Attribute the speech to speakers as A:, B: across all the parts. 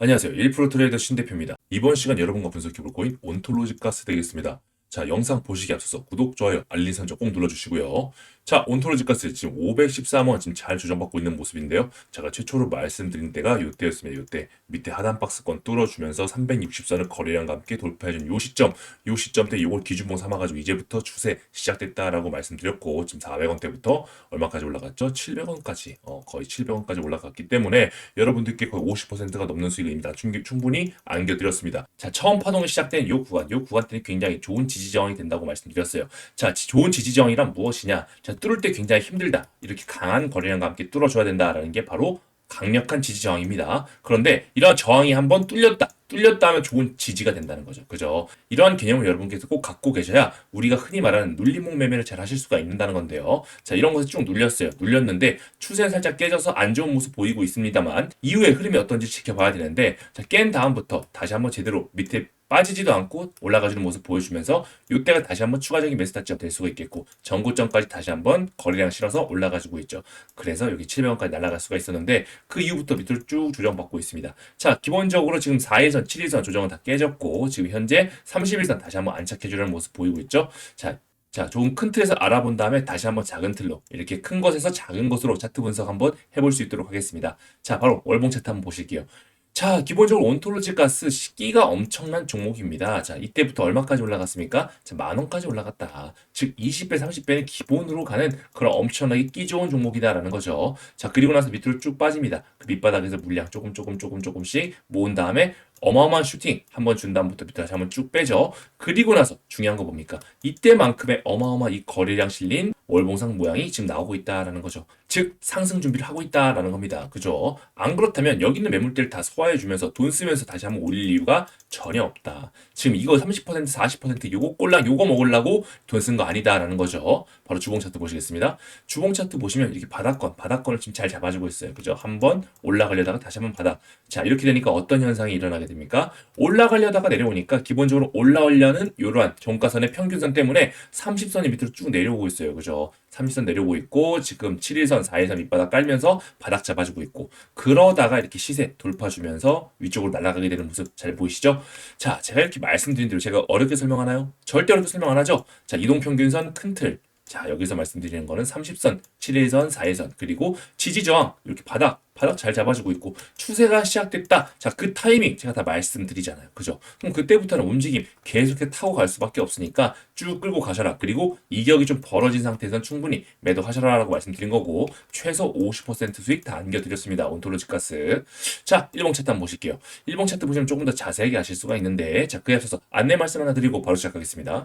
A: 안녕하세요. 1% 트레이더 신대표입니다. 이번 시간 여러분과 분석해볼 코인 온톨로지 가스 되겠습니다. 자, 영상 보시기 앞서서 구독, 좋아요, 알림 설정 꼭 눌러주시고요. 자, 온톨로지 가스 지금 513원 지금 잘 조정받고 있는 모습인데요. 제가 최초로 말씀드린 때가 이때였습니다. 이때 밑에 하단 박스권 뚫어주면서 360선을 거래량과 함께 돌파해준 요 시점, 요 시점 때 요걸 기준봉 삼아가지고 이제부터 추세 시작됐다라고 말씀드렸고 지금 400원대부터 얼마까지 올라갔죠? 700원까지 어, 거의 700원까지 올라갔기 때문에 여러분들께 거의 50%가 넘는 수익을 이미 다 충- 충분히 안겨드렸습니다. 자, 처음 파동이 시작된 요 구간, 요 구간 때는 굉장히 좋은 지지 저항이 된다고 말씀드렸어요. 자, 지- 좋은 지지 저항이란 무엇이냐? 자, 뚫을 때 굉장히 힘들다. 이렇게 강한 거래량과 함께 뚫어줘야 된다라는 게 바로 강력한 지지 저항입니다. 그런데 이러한 저항이 한번 뚫렸다. 뚫렸다 하면 좋은 지지가 된다는 거죠. 그죠? 이러한 개념을 여러분께서 꼭 갖고 계셔야 우리가 흔히 말하는 눌림목 매매를 잘 하실 수가 있다는 건데요. 자, 이런 것을 쭉 눌렸어요. 눌렸는데 추세는 살짝 깨져서 안 좋은 모습 보이고 있습니다만 이후에 흐름이 어떤지 지켜봐야 되는데 자, 깬 다음부터 다시 한번 제대로 밑에 빠지지도 않고 올라가주는 모습 보여주면서 이때가 다시 한번 추가적인 매수 타점 될 수가 있겠고 전고점까지 다시 한번 거래량 실어서 올라가지고 있죠. 그래서 여기 700원까지 날아갈 수가 있었는데 그 이후부터 밑으로 쭉 조정받고 있습니다. 자, 기본적으로 지금 4일선, 7일선 조정은 다 깨졌고 지금 현재 31선 다시 한번 안착해주려는 모습 보이고 있죠. 자, 자, 조금 큰 틀에서 알아본 다음에 다시 한번 작은 틀로 이렇게 큰 것에서 작은 것으로 차트 분석 한번 해볼 수 있도록 하겠습니다. 자, 바로 월봉 차트 한번 보실게요. 자, 기본적으로 온톨로지 가스 시기가 엄청난 종목입니다. 자, 이때부터 얼마까지 올라갔습니까? 자, 만 원까지 올라갔다. 즉, 20배, 30배는 기본으로 가는 그런 엄청나게 끼 좋은 종목이다라는 거죠. 자, 그리고 나서 밑으로 쭉 빠집니다. 그 밑바닥에서 물량 조금, 조금, 조금, 조금씩 모은 다음에 어마어마한 슈팅 한번 준 다음부터 다시 한번 쭉 빼죠. 그리고 나서 중요한 거 뭡니까? 이때만큼의 어마어마한 이 거래량 실린 월봉상 모양이 지금 나오고 있다라는 거죠. 즉 상승 준비를 하고 있다라는 겁니다. 그죠? 안 그렇다면 여기 있는 매물대를 다 소화해 주면서 돈 쓰면서 다시 한번 올릴 이유가 전혀 없다. 지금 이거 30% 40% 요거 꼴랑 요거 먹으려고 돈 쓴 거 아니다라는 거죠. 바로 주봉 차트 보시겠습니다. 주봉 차트 보시면 이렇게 바닥권, 바닥권을 지금 잘 잡아주고 있어요. 그죠? 한번 올라가려다가 다시 한번 바닥. 자, 이렇게 되니까 어떤 현상이 일어나게 됩니까? 올라가려다가 내려오니까 기본적으로 올라오려는 이러한 종가선의 평균선 때문에 30선이 밑으로 쭉 내려오고 있어요. 그죠? 30선 내려오고 있고 지금 7일선, 4일선 밑바닥 깔면서 바닥 잡아주고 있고 그러다가 이렇게 시세 돌파 주면서 위쪽으로 날아가게 되는 모습 잘 보이시죠? 자, 제가 이렇게 말씀드린 대로 제가 어렵게 설명하나요? 절대 어렵게 설명 안 하죠? 자, 이동평균선 큰 틀. 자, 여기서 말씀드리는 거는 30선, 7일선, 4일선, 그리고 지지저항, 이렇게 바닥, 바닥 잘 잡아주고 있고, 추세가 시작됐다. 자, 그 타이밍 제가 다 말씀드리잖아요. 그죠? 그럼 그때부터는 움직임 계속해서 타고 갈 수밖에 없으니까 쭉 끌고 가셔라. 그리고 이격이 좀 벌어진 상태에서는 충분히 매도하셔라라고 말씀드린 거고, 최소 50% 수익 다 안겨드렸습니다. 온톨로지 가스. 자, 1봉 차트 한번 보실게요. 1봉 차트 보시면 조금 더 자세하게 아실 수가 있는데, 자, 그에 앞서서 안내 말씀 하나 드리고 바로 시작하겠습니다.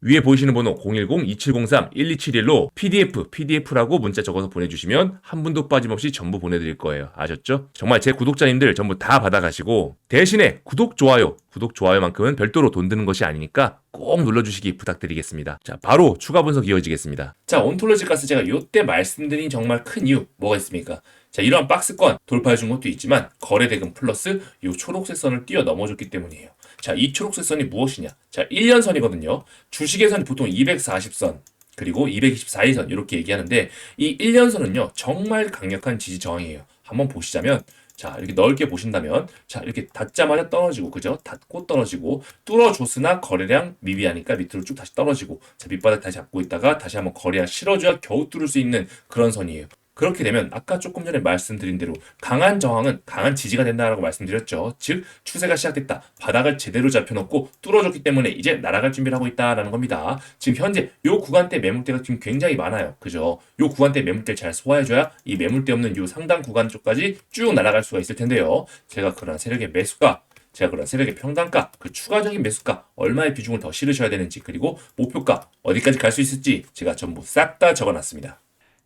B: 위에 보이시는 번호 010-2703-1271로 PDF, PDF라고 문자 적어서 보내주시면 한 분도 빠짐없이 전부 보내드릴 거예요. 아셨죠? 정말 제 구독자님들 전부 다 받아가시고 대신에 구독, 좋아요, 구독, 좋아요만큼은 별도로 돈 드는 것이 아니니까 꼭 눌러주시기 부탁드리겠습니다. 자, 바로 추가 분석 이어지겠습니다.
A: 자, 온톨로지 가스 제가 요때 말씀드린 정말 큰 이유 뭐가 있습니까? 자, 이러한 박스권 돌파해 준 것도 있지만 거래 대금 플러스 이 초록색 선을 뛰어 넘어줬기 때문이에요. 자, 이 초록색 선이 무엇이냐? 자, 1년 선이거든요. 주식에서는 보통 240선 그리고 224일선 이렇게 얘기하는데 이 1년 선은요. 정말 강력한 지지 저항이에요. 한번 보시자면 자, 이렇게 넓게 보신다면, 자, 이렇게 닿자마자 떨어지고, 그죠? 닿고 떨어지고, 뚫어줬으나 거래량 미비하니까 밑으로 쭉 다시 떨어지고, 자, 밑바닥 다시 잡고 있다가 다시 한번 거래량 실어줘야 겨우 뚫을 수 있는 그런 선이에요. 그렇게 되면 아까 조금 전에 말씀드린 대로 강한 저항은 강한 지지가 된다라고 말씀드렸죠. 즉 추세가 시작됐다. 바닥을 제대로 잡혀놓고 뚫어줬기 때문에 이제 날아갈 준비를 하고 있다라는 겁니다. 지금 현재 요 구간대 매물대가 지금 굉장히 많아요. 그죠? 요 구간대 매물대를 잘 소화해줘야 이 매물대 없는 요 상단 구간 쪽까지 쭉 날아갈 수가 있을 텐데요. 제가 그런 세력의 매수가 제가 그런 세력의 평단가, 그 추가적인 매수가, 얼마의 비중을 더 실으셔야 되는지, 그리고 목표가 어디까지 갈 수 있을지 제가 전부 싹 다 적어놨습니다.